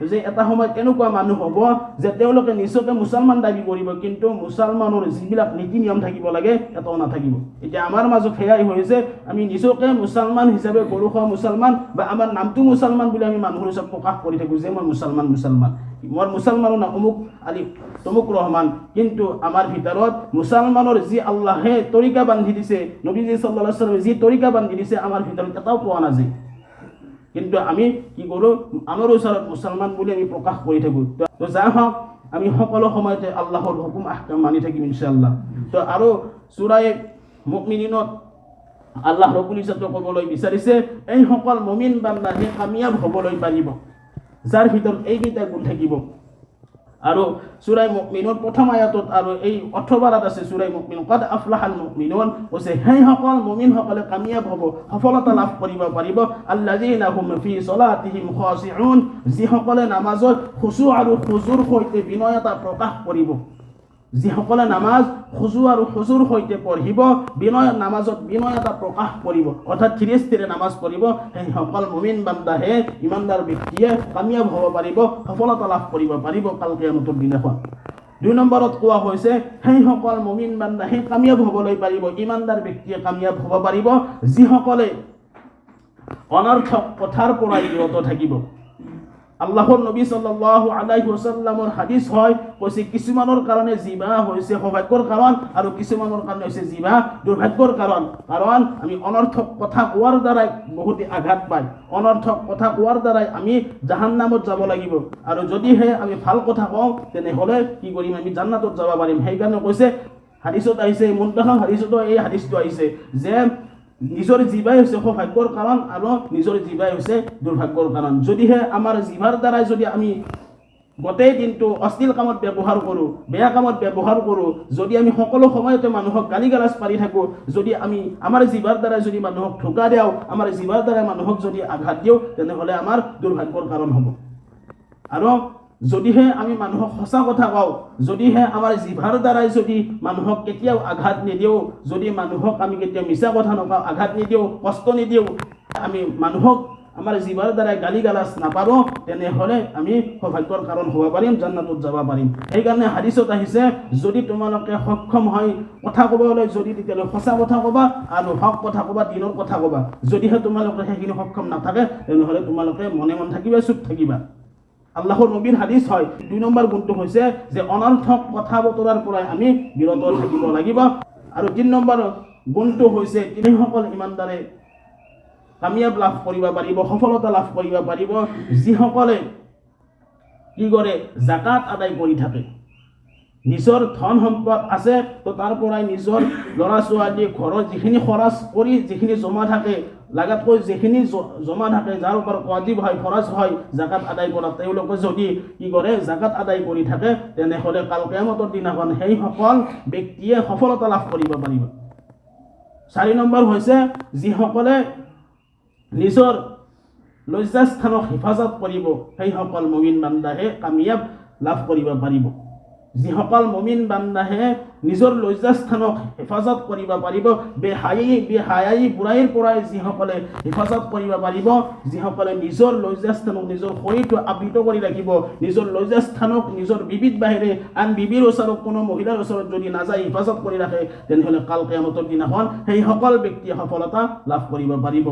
যে এটা সময়ত এনেকুৱা মানুহ হ'ব যে তেওঁলোকে নিজকে মুছলমান দাবী কৰিব কিন্তু মুছলমানৰ যিবিলাক নীতি নিয়ম থাকিব লাগে এটাও নাথাকিব। এতিয়া আমাৰ মাজত সেয়াই হৈছে আমি নিজকে মুছলমান হিচাপে গৰু খোৱা মুছলমান বা আমাৰ নামটো মুছলমান বুলি আমি মানুহৰ ওচৰত প্ৰকাশ কৰি থাকোঁ যে মই মুছলমান মুছলমান। মই মুছলমানো না অমুক আলি তমুক ৰহমান। কিন্তু আমাৰ ভিতৰত মুছলমানৰ যি আল্লাহে তৰিকা বান্ধি দিছে চাল্লাহ চাল্লামে যি তৰিকা বান্ধি দিছে আমাৰ ভিতৰত এটাও পোৱা নাযায়। কিন্তু আমি কি কৰোঁ? আনৰ ওচৰত মুছলমান বুলি আমি প্ৰকাশ কৰি থাকোঁ। তো যা হওক আমি সকলো সময়তে আল্লাহৰ হুকুম আহকাম মানি থাকিম ইনশাআল্লাহ তো আৰু চোৰাই মুকমিনিনত আল্লাহ ৰবুল ইজতে ক'বলৈ বিচাৰিছে এইসকল মমিন বান্দাহে কামিয়াব হ'বলৈ পাৰিব। যাৰ ভিতৰত এইকেইটা গুণ থাকিব। আৰু চুৰাই মুকমিনৰ প্ৰথম আয়াতত আৰু এই অঠৰবাৰত আছে চুৰাই মুকমিন কদ আফলাহাল মুকমিনুন কৈছে সেইসকল মুমিনসকলে কামিয়াব হ'ব সফলতা লাভ কৰিব পাৰিব। খাশিউন যিসকলে নামাজত খুচু আৰু খুজুৰ সৈতে বিনয়তা প্ৰকাশ কৰিব। যিসকলে নামাজ খুজু আৰু খুজুৰ সৈতে পঢ়িব বিনয় নামাজত বিনয়তা প্ৰকাশ কৰিব অৰ্থাৎ ধীৰে স্থিৰে নামাজ পঢ়িব সেইসকল মুমিন বান্দাহে ইমানদাৰ ব্যক্তিয়ে কামিয়াব হ'ব পাৰিব সফলতা লাভ কৰিব পাৰিব কাল কিয়ামতৰ দিনাখন। দুই নম্বৰত কোৱা হৈছে সেইসকল মুমিন বান্দাহে কামিয়াব হ'বলৈ পাৰিব ইমানদাৰ ব্যক্তিয়ে কামিয়াব হ'ব পাৰিব যিসকলে অনৰ্থক কথাৰ পৰাই বিৰত থাকিব। আল্লাহৰ নবী সাল্লাল্লাহু আলাইহি ওয়াসাল্লামৰ হাদিস হয় কৈছে কিছুমানৰ কাৰণে জিভা হৈছে সৌভাগ্যৰ কাৰণ আৰু কিছুমানৰ কাৰণে হৈছে জিভা দুৰ্ভাগ্যৰ কাৰণ কাৰণ আমি অনৰ্থক কথা কোৱাৰ দ্বাৰাই বহুতে আঘাত পায়। অনৰ্থক কথা কোৱাৰ দ্বাৰাই আমি জাহান্নামত যাব লাগিব। আৰু যদিহে আমি ভাল কথা কওঁ তেনেহ'লে কি কৰিম? আমি জান্নাতত যাব পাৰিম। সেইকাৰণে কৈছে হাদিছত আহিছে মুন্তাহা হাদিছতো এই হাদিছটো আহিছে যে নিজৰ জিভাই হৈছে সৌভাগ্যৰ কাৰণ আৰু নিজৰ জিভাই হৈছে দুৰ্ভাগ্যৰ কাৰণ যদিহে আমাৰ জিভাৰ দ্বাৰাই যদি আমি গোটেই দিনটো অশ্লীল কামত ব্যৱহাৰ কৰোঁ বেয়া কামত ব্যৱহাৰ কৰোঁ যদি আমি সকলো সময়তে মানুহক গালি গালাজ পাৰি থাকোঁ যদি আমি আমাৰ জিভাৰ দ্বাৰাই যদি মানুহক ঠোকা দিওঁ আমাৰ জিভাৰ দ্বাৰাই মানুহক যদি আঘাত দিওঁ তেনেহ'লে আমাৰ দুৰ্ভাগ্যৰ কাৰণ হ'ব। আৰু যদিহে আমি মানুহক সঁচা কথা কওঁ যদিহে আমাৰ জিভাৰ দ্বাৰাই যদি মানুহক কেতিয়াও আঘাত নিদিওঁ যদি মানুহক আমি কেতিয়াও মিছা কথা নকওঁ আঘাত নিদিওঁ কষ্ট নিদিওঁ আমি মানুহক আমাৰ জিভাৰ দ্বাৰাই গালি গালাজ নাপাৰোঁ তেনেহ'লে আমি সৌভাগ্যৰ কাৰণ হ'ব পাৰিম জান্নাতত যাব পাৰিম। সেইকাৰণে হাদিছত আহিছে যদি তোমালোকে সক্ষম হয় কথা ক'বলৈ যদি তেতিয়াহ'লে সঁচা কথা ক'বা আৰু হক কথা ক'বা দিনৰ কথা ক'বা। যদিহে তোমালোকে সেইখিনি সক্ষম নাথাকে তেনেহ'লে তোমালোকে মনে মন থাকিবা চুপ থাকিবা। আল্লাহৰ নবীৰ হাদিছ হয়। দুই নম্বৰ গুণটো হৈছে যে অনৰ্থক কথা বতৰাৰ পৰাই আমি বিৰত থাকিব লাগিব। আৰু তিনি নম্বৰ গুণটো হৈছে তিনিসকল ইমানদাৰে কামিয়াব লাভ কৰিব পাৰিব সফলতা লাভ কৰিব পাৰিব। যিসকলে কি কৰে জাকাত আদায় কৰি থাকে। নিজৰ ধন সম্পদ আছে তো তাৰ পৰাই নিজৰ ল'ৰা ছোৱালী ঘৰৰ যিখিনি খৰচ কৰি যিখিনি জমা থাকে লাগাতকৈ যিখিনি জমা থাকে যাৰ ওপৰত ৱাজিব হয় খৰচ হয় জাকাত আদায় কৰা তেওঁলোকে যদি কি কৰে জাকাত আদায় কৰি থাকে তেনেহ'লে কাল কেমতৰ দিনাখন সেইসকল ব্যক্তিয়ে সফলতা লাভ কৰিব পাৰিব। চাৰি নম্বৰ হৈছে যিসকলে নিজৰ লজ্জাস্থানক হেফাজত কৰিব সেইসকল মমিন বান্দাহে কামিয়াব লাভ কৰিব পাৰিব। যিসকল মমিন বান্দাহে নিজৰ লজ্জাস্থানক হেফাজত কৰিব পাৰিব, বেহায়ী বেহায়াই বুঢ়াইৰ পৰাই যিসকলে হেফাজত কৰিব পাৰিব, যিসকলে নিজৰ লজ্জাস্থানক নিজৰ শৰীৰটো আবৃত কৰি ৰাখিব, নিজৰ লজ্জাস্থানক নিজৰ বিবিধ বাহিৰে আন বিবিৰ ওচৰত, কোনো মহিলাৰ ওচৰত যদি নাযায়, হেফাজত কৰি ৰাখে, তেনেহ'লে কাল কেমতৰ দিনাখন সেইসকল ব্যক্তিয়ে সফলতা লাভ কৰিব পাৰিব।